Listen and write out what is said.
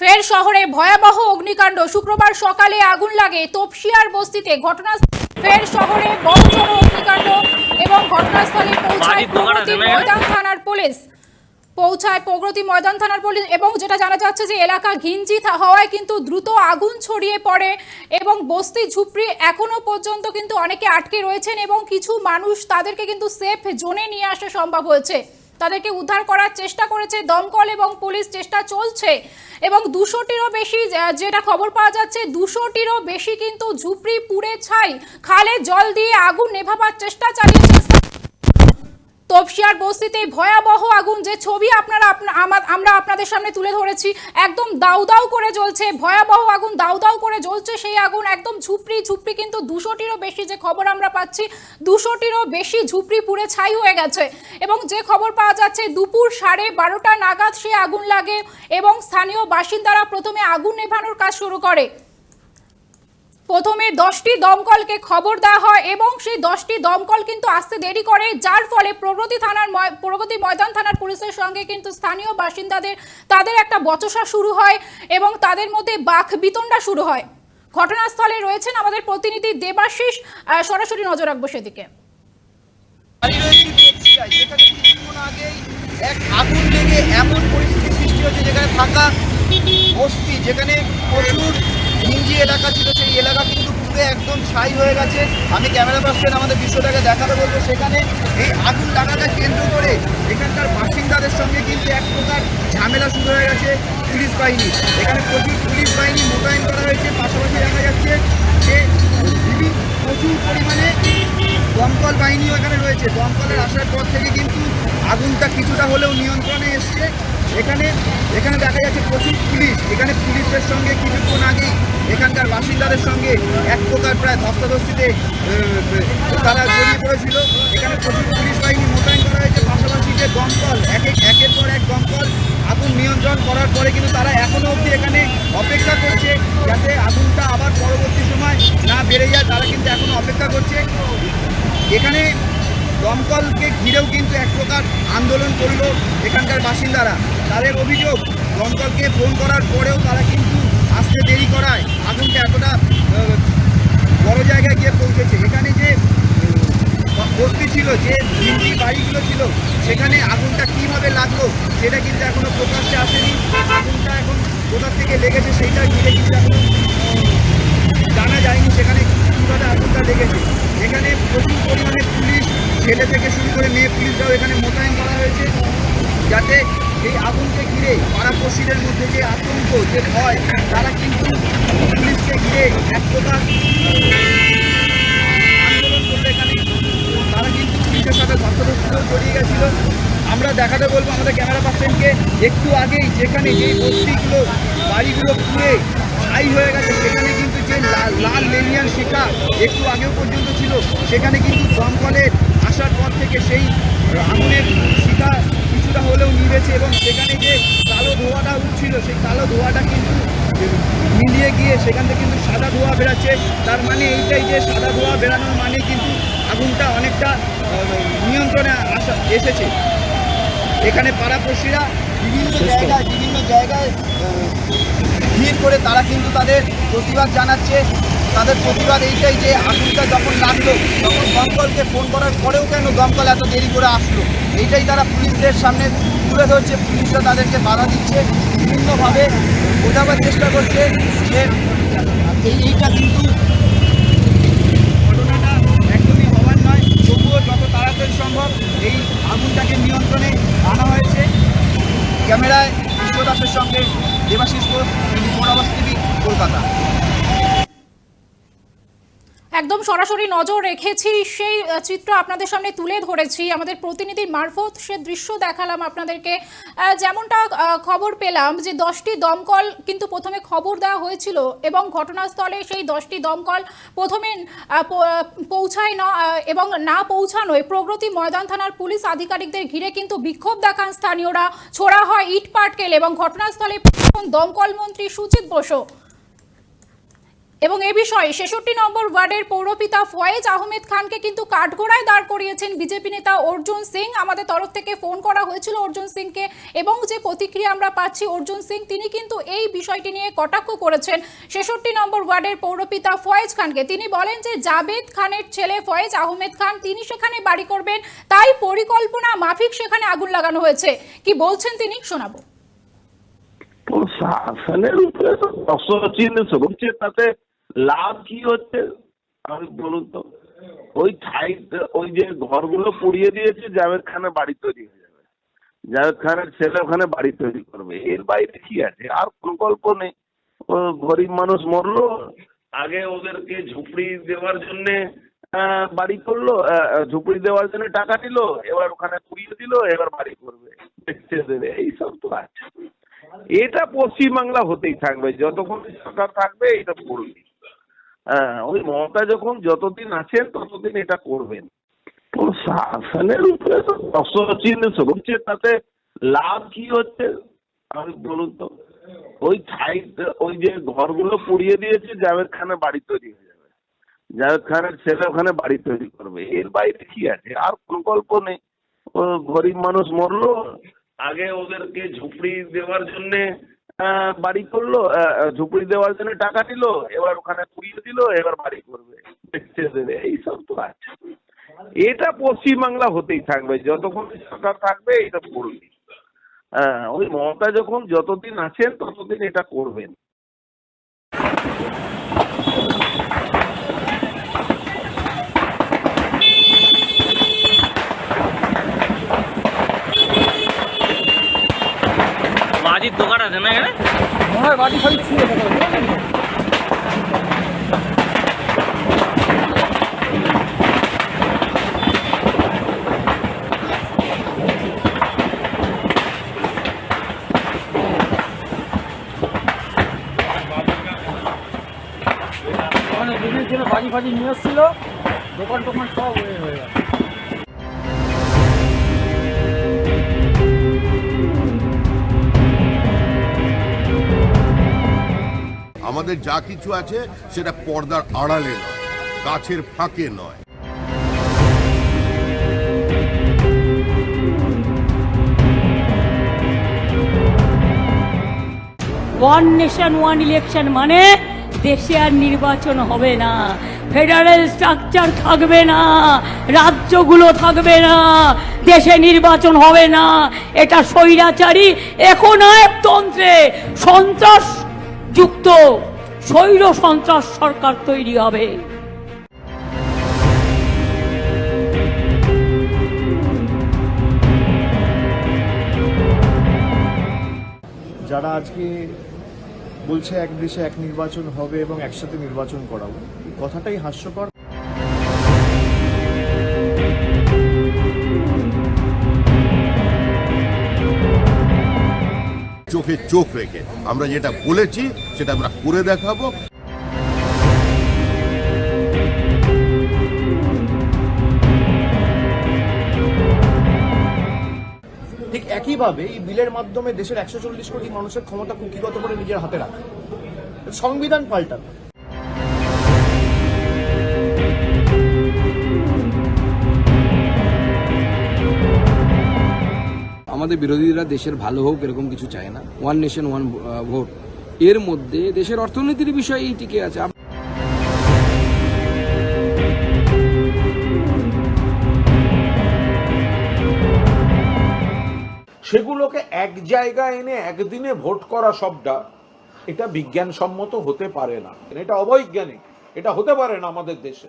ফের শহরে ভয়াবহ অগ্নিকাণ্ড। শুক্রবার সকালে আগুন লাগে তপসিয়ার বস্তিতে। ঘটনা ফের শহরে বড়সড় অগ্নিকাণ্ড এবং ঘটনাস্থলে পৌঁছায় প্রগতি ময়দান থানার পুলিশ। পৌঁছায় প্রগতি ময়দান থানার পুলিশ এবং যেটা জানা যাচ্ছে যে এলাকা ঘিঞ্জি হওয়ায় কিন্তু দ্রুত আগুন ছড়িয়ে পড়ে এবং বস্তি ঝুপড়ি এখনও পর্যন্ত কিন্তু অনেকে আটকে রয়েছেন এবং কিছু মানুষ তাদেরকে কিন্তু সেফ জোনে নিয়ে আসা সম্ভব হয়েছে। তাদেরকে উদ্ধার করার চেষ্টা করেছে দমকল এবং পুলিশ চেষ্টা চলছে। এবং দুশোটিরও বেশি যেটা খবর পাওয়া যাচ্ছে, দুশোটিরও বেশি কিন্তু ঝুপড়ি পুড়ে ছাই, খালে জল দিয়ে আগুন নেভাবার চেষ্টা চালিয়েছে তপসিয়ার বস্তিতে ভয়াবহ আগুন, যে ছবি আপনারা আপনা- আমা- আমরা আপনাদের সামনে তুলে ধরেছি, একদম দাউ দাউ করে জ্বলছে, ভয়াবহ আগুন, দাউ দাউ করে জ্বলছে সেই আগুন, একদম ঝুপড়ি ঝুপড়ি কিন্তু দুশোটিরও বেশি যে খবর আমরা পাচ্ছি, দুশোটিরও বেশি ঝুপড়ি পুড়ে ছাই হয়ে গেছে। এবং যে খবর পাওয়া যাচ্ছে, দুপুর সাড়ে বারোটা নাগাদ সে আগুন লাগে এবং স্থানীয় বাসিন্দারা প্রথমে আগুন নেভানোর কাজ শুরু করে। প্রথমে দশটি দমকলকে খবর দেওয়া হয় এবং সেই দশটি দমকল কিন্তু আসতে দেরি করে, যার ফলে প্রগতি থানার প্রগতি ময়দান থানার পুলিশের সঙ্গে কিন্তু স্থানীয় বাসিন্দাদের, তাদের একটা বচসা শুরু হয় এবং তাদের মধ্যে বাঘ বিতণ্ডা শুরু হয়। ঘটনাস্থলে রয়েছেন আমাদের প্রতিনিধি দেবাশিস সরাসরি নজর রাখব সেদিকে। এক আগুন লেগে এমন পরিস্থিতি সৃষ্টি যেখানে থাকা বস্তি, যেখানে প্রচুর ঘিঞ্জি এলাকা ছিল, সেই এলাকা কিন্তু পুরো একদম ছাই হয়ে গেছে। আমি ক্যামেরা পার্সন আমাদের বিশ্বটাকে দেখাতে বলব, সেখানে এই আগুন লাগাটা কেন্দ্র করে এখানকার বাসিন্দাদের সঙ্গে কিন্তু এক প্রকার ঝামেলা শুরু হয়ে গেছে পুলিশ বাহিনী। এখানে প্রচুর পুলিশ বাহিনী মোতায়েন করা হয়েছে, পাশাপাশি দেখা যাচ্ছে যে বিভিন্ন প্রচুর পরিমাণে দমকল বাহিনীও এখানে রয়েছে। দমকলের আসার পর থেকে কিন্তু আগুনটা কিছুটা হলেও নিয়ন্ত্রণে এসছে। এখানে এখানে দেখা যাচ্ছে প্রচুর পুলিশ। এখানে পুলিশের সঙ্গে কিছুক্ষণ আগেই এখানকার বাসিন্দাদের সঙ্গে এক প্রকার প্রায় ধস্তাধস্তিতে তারা জড়িয়ে পড়েছিল। এখানে প্রচুর পুলিশ বাহিনী মোতায়েন করা হয়েছে। পাশাপাশি যে দমকল, এক এক একের পর এক দমকল আগুন নিয়ন্ত্রণ করার পরে কিন্তু তারা এখনও অবধি এখানে অপেক্ষা করছে যাতে আগুনটা আবার পরবর্তী সময় না বেড়ে যায়। তারা কিন্তু এখনও অপেক্ষা করছে। এখানে দমকলকে ঘিরেও কিন্তু এক প্রকার আন্দোলন করল এখানকার বাসিন্দারা। তাদের অভিযোগ, দমকলকে ফোন করার পরেও তারা কিন্তু আসতে দেরি করায় আগুনটা এতটা বড় জায়গায় গিয়ে পৌঁছেছে। এখানে যে বস্তি ছিল, যে ভিন্ডি বাড়িগুলো ছিল, সেখানে আগুনটা কীভাবে লাগল সেটা কিন্তু এখনও প্রকাশ্যে আসেনি। আগুনটা এখন কোথা থেকে লেগেছে সেইটা ঘিরে কিন্তু এখনও জানা যায়নি সেখানে কীভাবে আগুনটা লেগেছে। এখানে প্রচুর পরিমাণে পুলিশ, ছেলে থেকে শুরু করে মেয়ে, পুলিশরাও এখানে মোতায়েন করা হয়েছে। যাতে এই আগুনকে ঘিরে পাড়াপড়শিদের মধ্যে যে আতঙ্ক, যে ভয়, তারা কিন্তু পুলিশকে ঘিরে এক প্রকার আন্দোলন করল এখানে তারা কিন্তু পুলিশের সাথে ধস্তাধস্তিতেও জড়িয়ে গেছিল। আমরা দেখাতে বলব আমাদের ক্যামেরা পার্সনকে, একটু আগেই যেখানে যেই বস্তিগুলো, বাড়িগুলো পুড়ে ছাই হয়ে গেছে, সেখানে কিন্তু যে লাল লাল লেলিয়ান শিখা একটু আগেও পর্যন্ত ছিল, সেখানে কিন্তু দমকলের আসার পর থেকে সেই আগুনের শিখা কিছুটা হলেও নিভেছে এবং সেখানে যে কালো ধোঁয়াটা উঠছিল সেই কালো ধোঁয়াটা কিন্তু মিলিয়ে গিয়ে সেখান থেকে কিন্তু সাদা ধোঁয়া বেরাচ্ছে। তার মানে এইটাই যে সাদা ধোঁয়া বেরানোর মানে কিন্তু আগুনটা অনেকটা নিয়ন্ত্রণে আসা এসেছে। এখানে পাড়াপড়শিরা বিভিন্ন জায়গায় বিভিন্ন জায়গায় ভিড় করে তারা কিন্তু তাদের প্রতিবাদ জানাচ্ছে। তাদের প্রতিবাদ এইটাই যে আগুনটা যখন লাগল তখন দমকলকে ফোন করার পরেও কেন দমকল এত দেরি করে আসলো? এইটাই তারা পুলিশদের সামনে তুলে ধরছে। পুলিশরা তাদেরকে বাধা দিচ্ছে। বিভিন্নভাবে বোঝাবার চেষ্টা করছে যে এইটা কিন্তু সরাসরি নজর রেখেছি। সেই চিত্র আপনাদের সামনে তুলে ধরেছি। আমাদের প্রতিনিধির মারফত সে দৃশ্য দেখালাম আপনাদেরকে। যেমনটা খবর পেলাম যে দশটি দমকল কিন্তু প্রথমে খবর দেওয়া হয়েছিল এবং ঘটনাস্থলে সেই দশটি দমকল প্রথমে পৌঁছায় না এবং না পৌঁছানোয় প্রগতি ময়দান থানার পুলিশ আধিকারিকদের ঘিরে কিন্তু বিক্ষোভ দেখান স্থানীয়রা। ছোড়া হয় ইট পাটকেল এবং ঘটনাস্থলে দমকল মন্ত্রী সুচিত বসু। এবং এ বিষয়ে ছেষট্টি নম্বর ওয়ার্ডের পৌরপিতা ফয়েজ আহমেদ খানকে কিন্তু কাঠগোড়ায় দাঁড় করিয়েছেন বিজেপি নেতা অর্জুন সিং। আমাদের তরফ থেকে ফোন করা হয়েছিল অর্জুন সিংকে এবং যে প্রতিক্রিয়া আমরা পাচ্ছি অর্জুন সিং, তিনি কিন্তু এই বিষয়টি নিয়ে কটাক্ষ করেছেন ছেষট্টি নম্বর ওয়ার্ডের পৌরপিতা ফয়েজ খানকে। তিনি বলেন যে জাবেদ খানের ছেলে ফয়েজ আহমেদ খান, তিনি সেখানে বাড়ি করবেন, তাই পরিকল্পনা মাফিক সেখানে আগুন লাগানো হয়েছে। কি বলছেন তিনি? শোনাবো। প্রশাসনের উপরে তো অসচিন হচ্ছে তাতে লাভ কি হচ্ছে? আমি বলুন তো। ওই ঠাই, ওই যে ঘরগুলো পুড়িয়ে দিয়েছে জাভেদ খানের বাড়ি তৈরি হয়ে যাবে। জাভেদ খানের ছেলে ওখানে বাড়ি তৈরি করবে। এর বাইরে কি আছে? আর কোনো গল্প নেই গরিব মানুষ মরলো, আগে ওদেরকে ঝুপড়ি দেওয়ার জন্যে বাড়ি করল ঝুপড়ি দেওয়ার জন্য টাকা দিল, এবার ওখানে পুড়িয়ে দিল, এবার বাড়ি করবে। এইসব তো আছে। এটা পশ্চিমবাংলা হতেই থাকবে। যতক্ষণ সরকার থাকবে, এটা হ্যাঁ ওই মমতা যখন যতদিন আছেন, ততদিন এটা করবেন। শাসনের উপরে তো অসচিন হচ্ছে, তাতে লাভ কি হচ্ছে? আমি বলুন তো, ওই ঠাই ওই যে ঘরগুলো পুড়িয়ে দিয়েছে, জাভেদ খানের বাড়ি তৈরি হয়ে যাবে। জাভেদ খানের ছেলে ওখানে বাড়ি তৈরি করবে। এর বাইরে কি আছে? আর কোনো গল্প নেই গরিব মানুষ মরলো, আগে ওদেরকে ঝুপড়ি দেওয়ার জন্যে বাড়ি করল ঝুপড়ি দেওয়ার জন্য টাকা দিল, এবার ওখানে পুড়িয়ে দিল, এবার বাড়ি করবে। এইসব তো আছে। এটা পশ্চিমবাংলা হতেই থাকবে, যতক্ষণ সরকার থাকবে, এটা করবে। হ্যাঁ ওই মমতা যখন যতদিন আছেন, ততদিন এটা করবেন। মাঝির দোকান আছে না এখানে? ওখানে দুদিন ছিল বাজি ফাজি নিয়ে এসেছিল, দোকান টোকান সব হয়ে হয়ে গেছে। আমাদের যা কিছু আছে সেটা পর্দার আড়ালে নয়, গাছের ফাঁকে নয়। ওয়ান নেশন ওয়ান ইলেকশন মানে দেশে আর নির্বাচন হবে না। ফেডারেল স্ট্রাকচার থাকবে না, রাজ্যগুলো থাকবে না, দেশে নির্বাচন হবে না। এটা স্বৈরাচারী একনায়কতন্ত্রে সন্ত্রাস যুক্ত স্বৈর সন্ত্রাস সরকার তৈরি হবে। যারা আজকে বলছে এক দেশে এক নির্বাচন হবে এবং একসাথে নির্বাচন করাবো কথাটাই হাস্যকর। চোখে চোখ রেখে। আমরা যেটা বলেছি, সেটা আমরা করে দেখাবো। ঠিক একইভাবে এই বিলের মাধ্যমে দেশের একশো চল্লিশ কোটি মানুষের ক্ষমতা কুকিগত করে নিজের হাতে রাখা। সংবিধান পাল্টানো আমাদের বিরোধীরা দেশের ভালো হোক এরকম কিছু চায় না। ওয়ান নেশন ওয়ান ভোট এর মধ্যে দেশের অর্থনীতির বিষয়েই টিকে আছে। সেগুলোকে এক জায়গায় এনে একদিনে ভোট করা সবটা, এটা বিজ্ঞানসম্মত হতে পারে না। এটা অবৈজ্ঞানিক। এটা হতে পারে না আমাদের দেশে।